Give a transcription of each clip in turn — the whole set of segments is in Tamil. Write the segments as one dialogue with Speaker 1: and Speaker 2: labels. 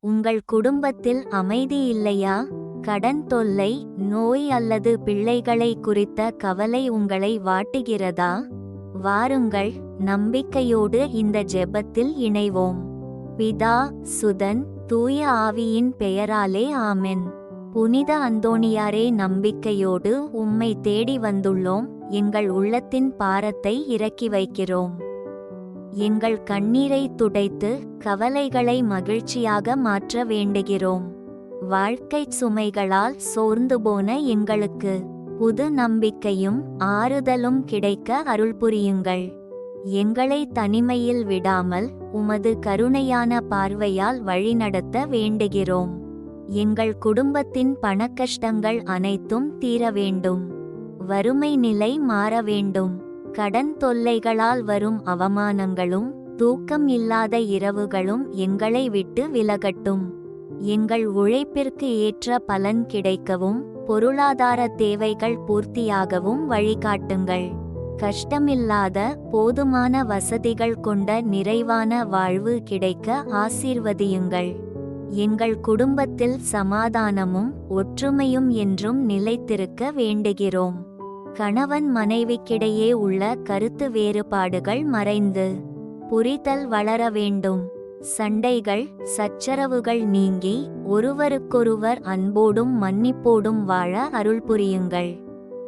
Speaker 1: உங்கள் குடும்பத்தில் அமைதி இல்லையா? கடன் தொல்லை நோய் அல்லது பிள்ளைகளை குறித்த கவலை உங்களை வாட்டுகிறதா? வாருங்கள் நம்பிக்கையோடு இந்த ஜெபத்தில் இணைவோம். பிதா சுதன் தூய ஆவியின் பெயராலே ஆமென். புனித அந்தோணியாரே நம்பிக்கையோடு உம்மை தேடி வந்துள்ளோம். எங்கள் உள்ளத்தின் பாரத்தை இறக்கி வைக்கிறோம். எங்கள் கண்ணீரை துடைத்து கவலைகளை மகிழ்ச்சியாக மாற்ற வேண்டுகிறோம். வாழ்க்கை சுமைகளால் சோர்ந்து போன எங்களுக்கு புது நம்பிக்கையும் ஆறுதலும் கிடைக்க அருள் புரியுங்கள். எங்களை தனிமையில் விடாமல் உமது கருணையான பார்வையால் வழிநடத்த வேண்டுகிறோம். எங்கள் குடும்பத்தின் பணக்கஷ்டங்கள் அனைத்தும் தீர வேண்டும். வறுமை நிலை மாற வேண்டும். கடன் தொல்லைகளால் வரும் அவமானங்களும் தூக்கம் இல்லாத இரவுகளும் எங்களை விட்டு விலகட்டும். எங்கள் உழைப்பிற்கு ஏற்ற பலன் கிடைக்கவும் பொருளாதார தேவைகள் பூர்த்தியாகவும் வழிகாட்டுங்கள். கஷ்டமில்லாத போதுமான வசதிகள் கொண்ட நிறைவான வாழ்வு கிடைக்க ஆசீர்வதியுங்கள். எங்கள் குடும்பத்தில் சமாதானமும் ஒற்றுமையும் என்றும் நிலைத்திருக்க வேண்டுகிறோம். கணவன் மனைவிக்கிடையே உள்ள கருத்து வேறுபாடுகள் மறைந்து புரிதல் வளர வேண்டும். சண்டைகள் சச்சரவுகள் நீங்கி ஒருவருக்கொருவர் அன்போடும் மன்னிப்போடும் வாழ அருள் புரியுங்கள்.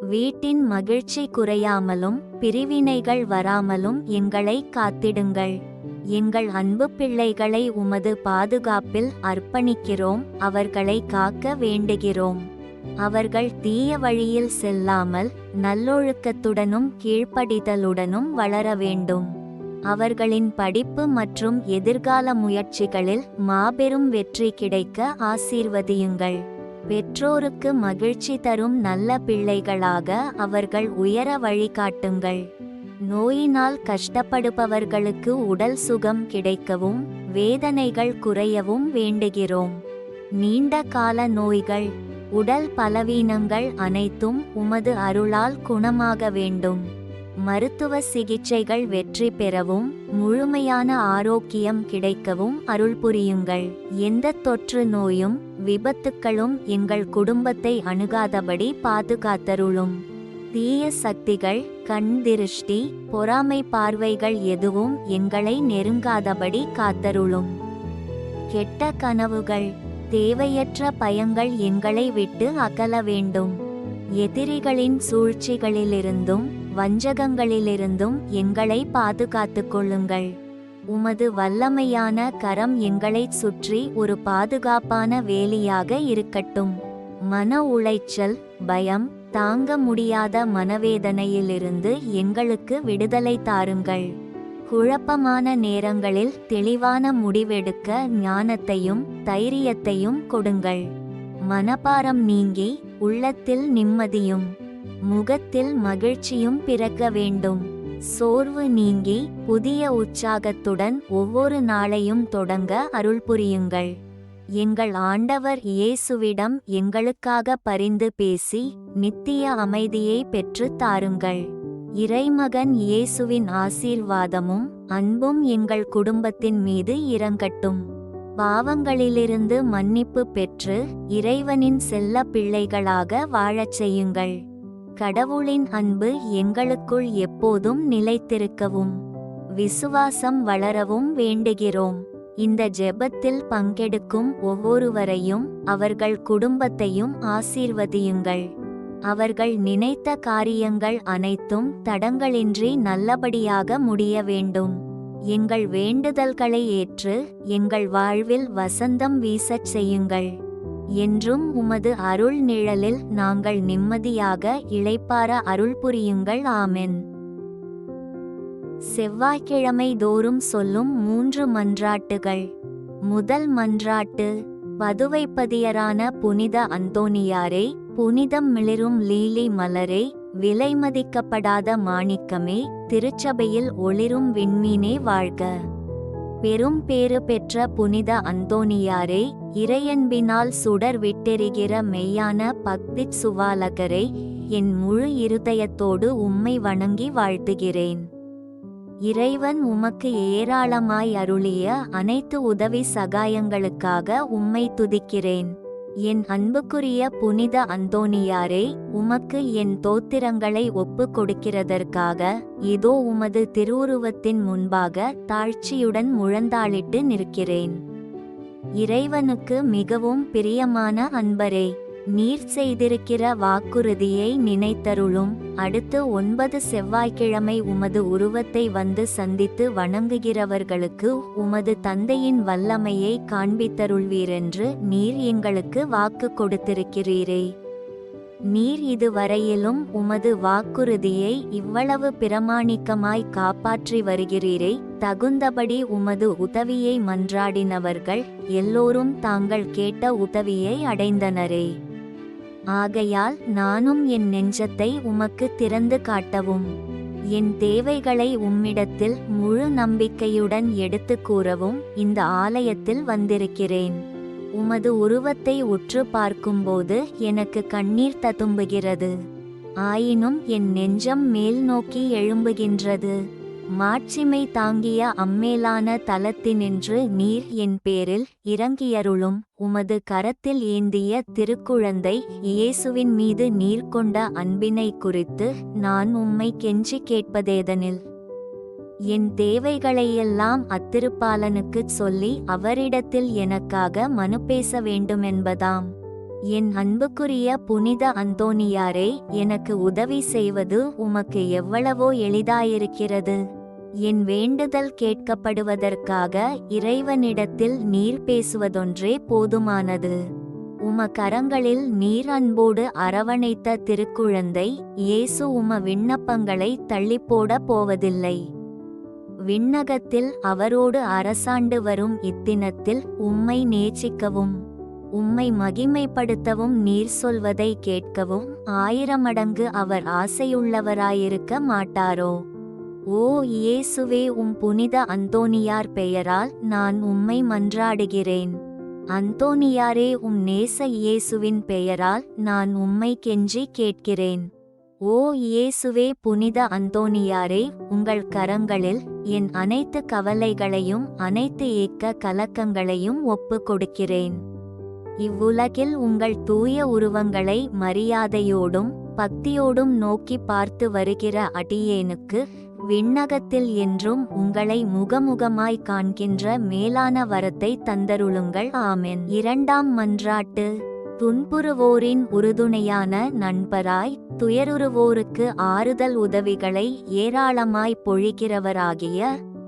Speaker 1: வீட்டின் மகிழ்ச்சி குறையாமலும் பிரிவினைகள் வராமலும் எங்களை காத்திடுங்கள். எங்கள் அன்பு பிள்ளைகளை உமது பாதுகாப்பில் அர்ப்பணிக்கிறோம் அவர்களை காக்க வேண்டுகிறோம். அவர்கள் தீய வழியில் செல்லாமல் நல்லொழுக்கத்துடனும் கீழ்ப்படிதலுடனும் வளர வேண்டும். அவர்களின் படிப்பு மற்றும் எதிர்கால முயற்சிகளில் மாபெரும் வெற்றி கிடைக்க ஆசீர்வதியுங்கள். பெற்றோருக்கு மகிழ்ச்சி தரும் நல்ல பிள்ளைகளாக அவர்கள் உயர வழிகாட்டுங்கள் நோயினால் கஷ்டப்படுபவர்களுக்கு உடல் சுகம் கிடைக்கவும் வேதனைகள் குறையவும் வேண்டுகிறோம். நீண்ட கால நோய்கள் உடல் பலவீனங்கள் அனைத்தும் உமது அருளால் குணமாக வேண்டும். மருத்துவ சிகிச்சைகள் வெற்றி பெறவும் முழுமையான ஆரோக்கியம் கிடைக்கவும் அருள் புரியுங்கள். எந்த தொற்று நோயும் விபத்துக்களும் எங்கள் குடும்பத்தை அணுகாதபடி பாதுகாத்தருளும். தீய சக்திகள் கண் திருஷ்டி பொறாமை பார்வைகள் எதுவும் எங்களை நெருங்காதபடி காத்தருளும். கெட்ட கனவுகள் தேவையற்ற பயங்கள் எங்களை விட்டு அகல வேண்டும். எதிரிகளின் சூழ்ச்சிகளிலிருந்தும் வஞ்சகங்களிலிருந்தும் எங்களை பாதுகாத்து கொள்ளுங்கள். உமது வல்லமையான கரம் எங்களைச் சுற்றி ஒரு பாதுகாப்பான வேலியாக இருக்கட்டும். மன உளைச்சல் பயம் தாங்க முடியாத மனவேதனையிலிருந்து எங்களுக்கு விடுதலை தாருங்கள். குழப்பமான நேரங்களில் தெளிவான முடிவெடுக்க ஞானத்தையும் தைரியத்தையும் கொடுங்கள். மனபாரம் நீங்கி உள்ளத்தில் நிம்மதியும் முகத்தில் மகிழ்ச்சியும் பிறக்க வேண்டும். சோர்வு நீங்கி புதிய உற்சாகத்துடன் ஒவ்வொரு நாளையும் தொடங்க அருள் புரியுங்கள். எங்கள் ஆண்டவர் இயேசுவிடம் எங்களுக்காக பரிந்து பேசி நித்திய அமைதியை பெற்று தாருங்கள். இறைமகன் இயேசுவின் ஆசீர்வாதமும் அன்பும் எங்கள் குடும்பத்தின் மீது இறங்கட்டும். பாவங்களிலிருந்து மன்னிப்பு பெற்று இறைவனின் செல்ல பிள்ளைகளாக வாழச் செய்யுங்கள். கடவுளின் அன்பு எங்களுக்குள் எப்போதும் நிலைத்திருக்கவும் விசுவாசம் வளரவும் வேண்டுகிறோம். இந்த ஜெபத்தில் பங்கெடுக்கும் ஒவ்வொருவரையும் அவர்கள் குடும்பத்தையும் ஆசீர்வதியுங்கள். அவர்கள் நினைத்த காரியங்கள் அனைத்தும் தடங்களின்றி நல்லபடியாக முடிய வேண்டும். எங்கள் வேண்டுதல்களை ஏற்று எங்கள் வாழ்வில் வசந்தம் வீசச் செய்யுங்கள். என்றும் உமது அருள் நிழலில் நாங்கள் நிம்மதியாக இளைப்பார அருள் புரியுங்கள். ஆமென். செவ்வாய்க்கிழமை தோறும் சொல்லும் மூன்று மன்றாட்டுகள். முதல் மன்றாட்டு பதுவைப்பதியரான புனித அந்தோனியாரை புனிதம் மிளிரும் லீலி மலரே விலைமதிக்கப்படாத மாணிக்கமே திருச்சபையில் ஒளிரும் விண்மீனே வாழ்க. பெரும் பேறு பெற்ற புனித அந்தோனியாரே இறையன்பினால் சுடர் விட்டெறிகிற மெய்யான பக்திச் சுவாலகரே என் முழு இருதயத்தோடு உம்மை வணங்கி வாழ்த்துகிறேன். இறைவன் உமக்கு ஏராளமாய் அருளிய அனைத்து உதவி சகாயங்களுக்காக உம்மை துதிக்கிறேன். என் அன்புக்குரிய புனித அந்தோனியாரே உமக்கு என் தோத்திரங்களை ஒப்பு கொடுக்கிறதற்காக இதோ உமது திருவுருவத்தின் முன்பாக தாழ்ச்சியுடன் முழந்தாளிட்டு நிற்கிறேன். இறைவனுக்கு மிகவும் பிரியமான அன்பரே. நீர் செய்திருக்கிற வாக்குறுதியை நினைத்தருளும். அடுத்து ஒன்பது செவ்வாய்க்கிழமை உமது உருவத்தை வந்து சந்தித்து வணங்குகிறவர்களுக்கு உமது தந்தையின் வல்லமையை காண்பித்தருள்வீரென்று நீர் எங்களுக்கு வாக்கு கொடுத்திருக்கிறீரே. நீர் இதுவரையிலும் உமது வாக்குறுதியை இவ்வளவு பிரமாணிக்கமாய் காப்பாற்றி வருகிறீரே. தகுந்தபடி உமது உதவியை மன்றாடினவர்கள் எல்லோரும் தாங்கள் கேட்ட உதவியை அடைந்தனரே. ஆகையால் நானும் என் நெஞ்சத்தை உமக்கு திறந்து காட்டவும் என் தேவைகளை உம்மிடத்தில் முழு நம்பிக்கையுடன் எடுத்து கூறவும் இந்த ஆலயத்தில் வந்திருக்கிறேன். உமது உருவத்தை உற்று பார்க்கும்போது எனக்கு கண்ணீர் ததும்புகிறது. ஆயினும் என் நெஞ்சம் மேல் நோக்கி எழும்புகின்றது. மாட்சிமை தாங்கிய அம்மேலான தலத்தினின்று நீர் என் பேரில் இறங்கியருளும் உமது கரத்தில் ஏந்திய திருக்குழந்தை இயேசுவின் மீது நீர் கொண்ட அன்பினை குறித்து நான் உம்மை கெஞ்சி கேட்பதேதனில். என் தேவைகளையெல்லாம் அத்திருப்பாலனுக்குச் சொல்லி அவரிடத்தில் எனக்காக மனு பேச வேண்டுமென்பதாம். என் அன்புக்குரிய புனித அந்தோனியாரே எனக்கு உதவி செய்வது உமக்கு எவ்வளவோ எளிதாயிருக்கிறது. என் வேண்டுதல் கேட்கப்படுவதற்காக இறைவனிடத்தில் நீர் பேசுவதொன்றே போதுமானது. உம கரங்களில் நீர் அன்போடு அரவணைத்த திருக்குழந்தை இயேசு உம விண்ணப்பங்களை தள்ளிப்போட போவதில்லை. விண்ணகத்தில் அவரோடு அரசாண்டு வரும் இத்தினத்தில் உம்மை நேச்சிக்கவும் உம்மை மகிமைப்படுத்தவும் நீர் சொல்வதை கேட்கவும் ஆயிரமடங்கு அவர் ஆசையுள்ளவராயிருக்க மாட்டாரோ? ஓ இயேசுவே உம் புனித அந்தோனியார் பெயரால் நான் உம்மை மன்றாடுகிறேன். அந்தோனியாரே உம் நேச இயேசுவின் பெயரால் நான் உம்மை கெஞ்சி கேட்கிறேன். ஓ இயேசுவே புனித அந்தோனியாரே உங்கள் கரங்களில் என் அனைத்து கவலைகளையும் அனைத்து ஏக்க கலக்கங்களையும் ஒப்புக் கொடுக்கிறேன் இவ்வுலகில் உங்கள் தூய உருவங்களை மரியாதையோடும் பக்தியோடும் நோக்கி பார்த்து வருகிற அடியேனுக்கு விண்ணகத்தில் என்றும் உங்களை முகமுகமாய் காண்கின்ற மேலான வரத்தை தந்தருளுங்கள். ஆமென். இரண்டாம் மன்றாட்டு. துன்புறுவோரின் உறுதுணையான நண்பராய் துயருருவோருக்கு ஆறுதல் உதவிகளை ஏராளமாய் பொழிகிறவராகிய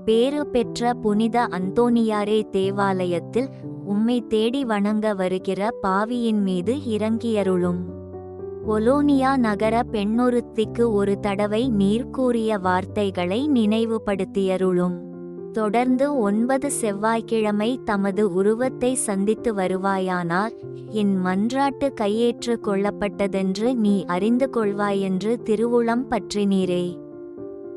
Speaker 1: பேறு பெற்ற புனித அந்தோனியாரே தேவாலயத்தில் உம்மை தேடி வணங்க வருகிற பாவியின் மீது இறங்கியருளும். ஒலோனியா நகர பெண்ணொருத்திக்கு ஒரு தடவை நீர் கூறிய வார்த்தைகளை நினைவுபடுத்தியருளும். தொடர்ந்து ஒன்பது செவ்வாய்க்கிழமை தமது உருவத்தை சந்தித்து வருவாயானால் என் மன்றாட்டு கையேற்று கொள்ளப்பட்டதென்று நீ அறிந்து கொள்வாயென்று திருவுளம் பற்றினீரே.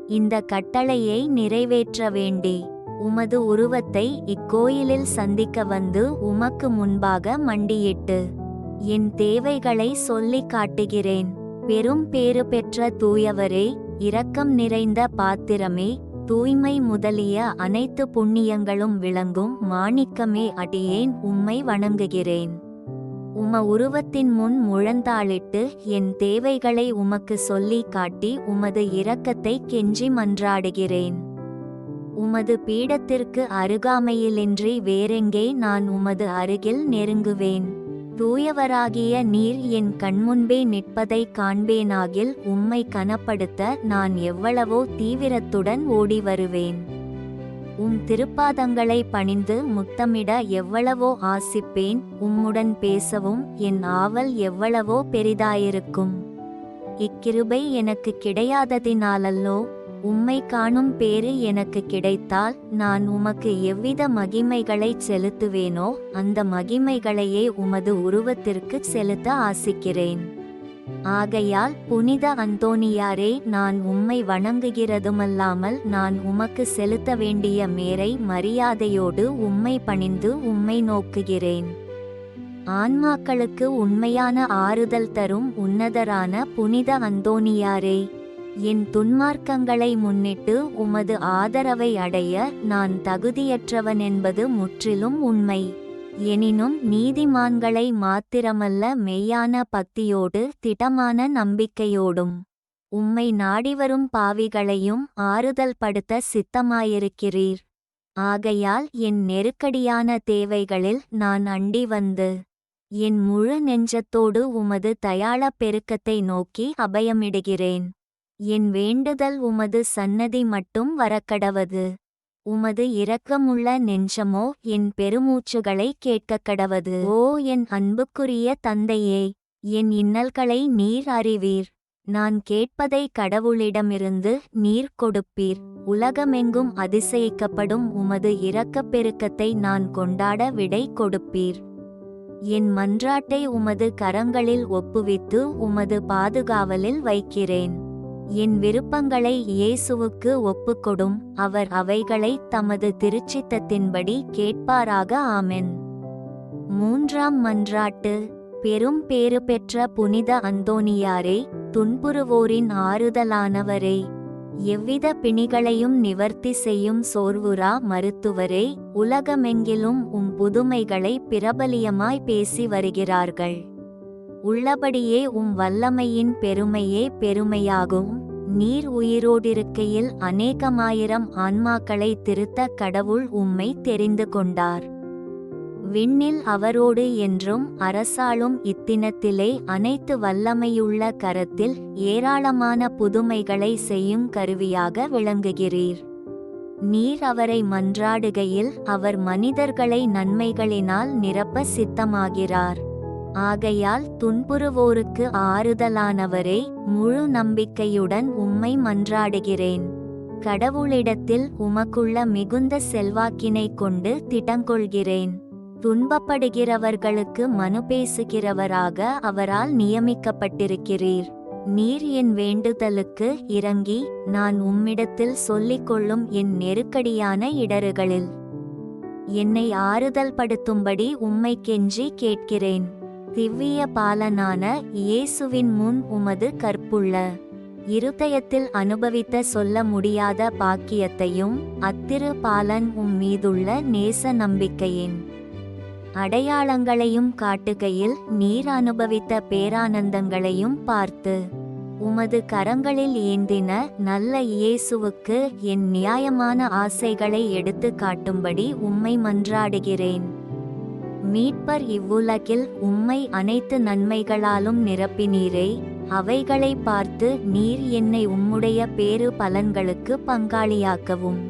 Speaker 1: இந்த கட்டளையை நிறைவேற்ற வேண்டி உமது உருவத்தை இக்கோயிலில் சந்திக்க வந்து உமக்கு முன்பாக மண்டியிட்டு என் தேவைகளை சொல்லிக் காட்டுகிறேன். பெரும் பேறு பெற்ற தூயவரே இரக்கம் நிறைந்த பாத்திரமே தூய்மை முதலிய அனைத்து புண்ணியங்களும் விளங்கும் மாணிக்கமே அடியேன் உம்மை வணங்குகிறேன். உம உருவத்தின் முன் முழந்தாளிட்டு என் தேவைகளை உமக்கு சொல்லி காட்டி உமது இரக்கத்தை கெஞ்சி மன்றாடுகிறேன். உமது பீடத்திற்கு அருகாமையிலின்றி வேறெங்கே நான் உமது அருகில் நெருங்குவேன். தூயவராகிய நீர் என் கண்முன்பே நிற்பதை காண்பேனாகில் உம்மை கனப்படுத்த நான் எவ்வளவோ தீவிரத்துடன் ஓடி வருவேன் உம் திருப்பாதங்களை பணிந்து முத்தமிட எவ்வளவோ ஆசிப்பேன். உம்முடன் பேசவும் என் ஆவல் எவ்வளவோ பெரிதாயிருக்கும். இக்கிருபை எனக்கு கிடையாததினாலல்லோ உம்மை காணும் பேறு எனக்கு கிடைத்தால் நான் உமக்கு எவ்வித மகிமைகளைச் செலுத்துவேனோ அந்த மகிமைகளையே உமது உருவத்திற்கு செலுத்த ஆசிக்கிறேன். ஆகையால் புனித அந்தோனியாரே நான் உம்மை வணங்குகிறதுமல்லாமல் நான் உமக்கு செலுத்த வேண்டிய மேரை மரியாதையோடு உம்மை பணிந்து உம்மை நோக்குகிறேன். ஆன்மாக்களுக்கு உண்மையான ஆறுதல் தரும் உன்னதரான புனித அந்தோனியாரே. என் துன்மார்க்கங்களை முன்னிட்டு உமது ஆதரவை அடைய நான் தகுதியற்றவன் என்பது முற்றிலும் உண்மை. எனினும் நீதிமான்களை மாத்திரமல்ல மெய்யான பக்தியோடு திடமான நம்பிக்கையோடும். உம்மை நாடிவரும் பாவிகளையும் ஆறுதல் படுத்த சித்தமாயிருக்கிறீர். ஆகையால் என் நெருக்கடியான தேவைகளில் நான் அண்டி வந்து. என் முழு நெஞ்சத்தோடு உமது தயாள பெருக்கத்தை நோக்கி அபயமிடுகிறேன். என் வேண்டுதல் உமது சன்னதி மட்டும் வரக்கடவது. உமது இரக்கமுள்ள நெஞ்சமோ என் பெருமூச்சுகளை கேட்கக்கடவது. ஓ என் அன்புக்குரிய தந்தையே என் இன்னல்களை நீர் அறிவீர். நான் கேட்பதை கடவுளிடமிருந்து நீர் கொடுப்பீர். உலகமெங்கும் அதிசயிக்கப்படும் உமது இரக்கப் பெருக்கத்தை நான் கொண்டாட விடை கொடுப்பீர். என் மன்றாட்டை உமது கரங்களில் ஒப்புவித்து உமது பாதுகாவலில் வைக்கிறேன். என் விருப்பங்களை இயேசுவுக்கு ஒப்புக்கொடும். அவர் அவைகளை தமது திருச்சித்தத்தின்படி கேட்பாராக ஆமென். மூன்றாம் மன்றாட்டு பெரும் பேறு பெற்ற புனித அந்தோனியாரே துன்புறுவோரின் ஆறுதலானவரே எவ்வித பிணிகளையும் நிவர்த்தி செய்யும் சோர்வுரா மருத்துவரே உலகமெங்கிலும் உம் புதுமைகளை பிரபலியமாய் பேசி வருகிறார்கள். உள்ளபடியே உம் வல்லமையின் பெருமையே பெருமையாகும். நீர் உயிரோடிருக்கையில் அநேகமாயிரம் ஆன்மாக்களை திருத்த கடவுள் உம்மை தெரிந்து கொண்டார். விண்ணில் அவரோடு என்றும் அரசாளும் இத்தினத்திலே அனைத்து வல்லமையுள்ள கரத்தில் ஏராளமான புதுமைகளை செய்யும் கருவியாக விளங்குகிறீர். நீர் அவரை மன்றாடுகையில் அவர் மனிதர்களை நன்மைகளினால் நிரப்ப சித்தமாகிறார். ஆகையால் துன்புறுவோருக்கு ஆறுதலானவரே முழு நம்பிக்கையுடன் உம்மை மன்றாடுகிறேன். கடவுளிடத்தில் உமக்குள்ள மிகுந்த செல்வாக்கினை கொண்டு திட்டங்கொள்கிறேன். துன்பப்படுகிறவர்களுக்கு மனு பேசுகிறவராக அவரால் நியமிக்கப்பட்டிருக்கிறீர். நீர் என் வேண்டுதலுக்கு இறங்கி நான் உம்மிடத்தில் சொல்லிக் கொள்ளும் என் நெருக்கடியான இடறுகளில் என்னை ஆறுதல் படுத்தும்படி உம்மை கெஞ்சி கேட்கிறேன். திவ்விய பாலனான இயேசுவின் முன் உமது கற்புள்ள இருதயத்தில் அனுபவித்த சொல்ல முடியாத பாக்கியத்தையும் அத்திரு பாலன் உம் மீதுள்ள நேச நம்பிக்கையின் அடையாளங்களையும் காட்டுகையில் நீர் அனுபவித்த பேரானந்தங்களையும் பார்த்து உமது கரங்களில் ஏந்தின நல்ல இயேசுவுக்கு என் நியாயமான ஆசைகளை எடுத்து காட்டும்படி உம்மை மன்றாடுகிறேன். மீட்பர் இவ்வுலகில் உம்மை அனைத்து நன்மைகளாலும் நிரப்பினீரே. அவைகளை பார்த்து நீர் என்னை உம்முடைய பேறு பலன்களுக்கு பங்காளியாக்கவும்.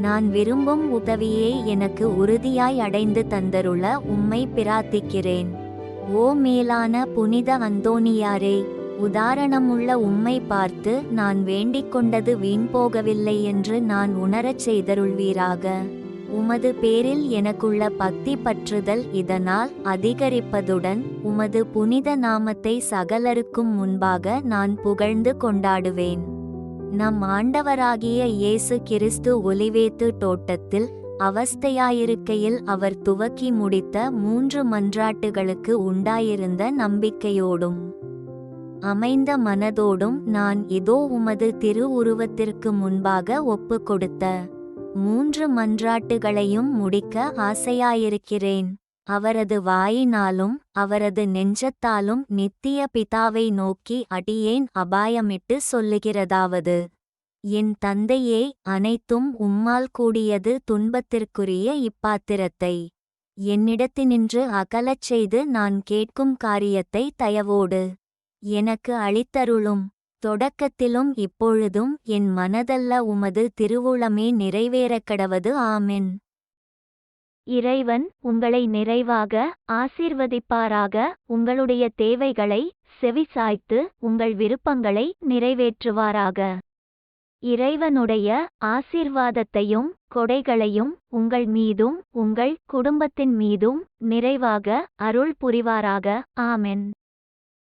Speaker 1: நான் விரும்பும் உதவியை எனக்கு உறுதியாய் அடைந்து தந்தருள உம்மை பிரார்த்திக்கிறேன். ஓ மேலான புனித அந்தோனியாரே உதாரணமுள்ள உம்மை பார்த்து நான் வேண்டிக் கொண்டது வீண் போகவில்லை என்று நான் உணரச் செய்தருள்வீராக. உமது பேரில் எனக்குள்ள பக்தி பற்றுதல் இதனால் அதிகரிப்பதுடன் உமது புனித நாமத்தை சகலருக்கும் முன்பாக நான் புகழ்ந்து கொண்டாடுவேன். நம் ஆண்டவராகிய இயேசு கிறிஸ்து ஒலிவேத்து தோட்டத்தில் அவஸ்தையாயிருக்கையில் அவர் துவக்கி முடித்த மூன்று மன்றாட்டுகளுக்கு உண்டாயிருந்த நம்பிக்கையோடும் அமைந்த மனதோடும் நான் இதோ உமது திரு உருவத்திற்கு முன்பாக ஒப்பு கொடுத்த மூன்று மன்றாட்டுகளையும் முடிக்க ஆசையாயிருக்கிறேன். அவரது வாயினாலும் அவரது நெஞ்சத்தாலும் நித்திய பிதாவை நோக்கி அடியேன் அபாயமிட்டு சொல்லுகிறதாவது. என் தந்தையே அனைத்தும் உம்மால் கூடியது துன்பத்திற்குரிய இப்பாத்திரத்தை. என்னிடத்தினின்று அகலச் செய்து நான் கேட்கும் காரியத்தை தயவோடு எனக்கு அளித்தருளும். தொடக்கத்திலும் இப்பொழுதும் என் மனதல்ல உமது திருவுளமே நிறைவேறக்கடவது ஆமென்.
Speaker 2: இறைவன் உங்களை நிறைவாக ஆசீர்வதிப்பாராக உங்களுடைய தேவைகளை செவிசாய்த்து உங்கள் விருப்பங்களை நிறைவேற்றுவாராக. இறைவனுடைய ஆசீர்வாதத்தையும் கொடைகளையும் உங்கள் மீதும் உங்கள் குடும்பத்தின் மீதும் நிறைவாக அருள் புரிவாராக ஆமென்.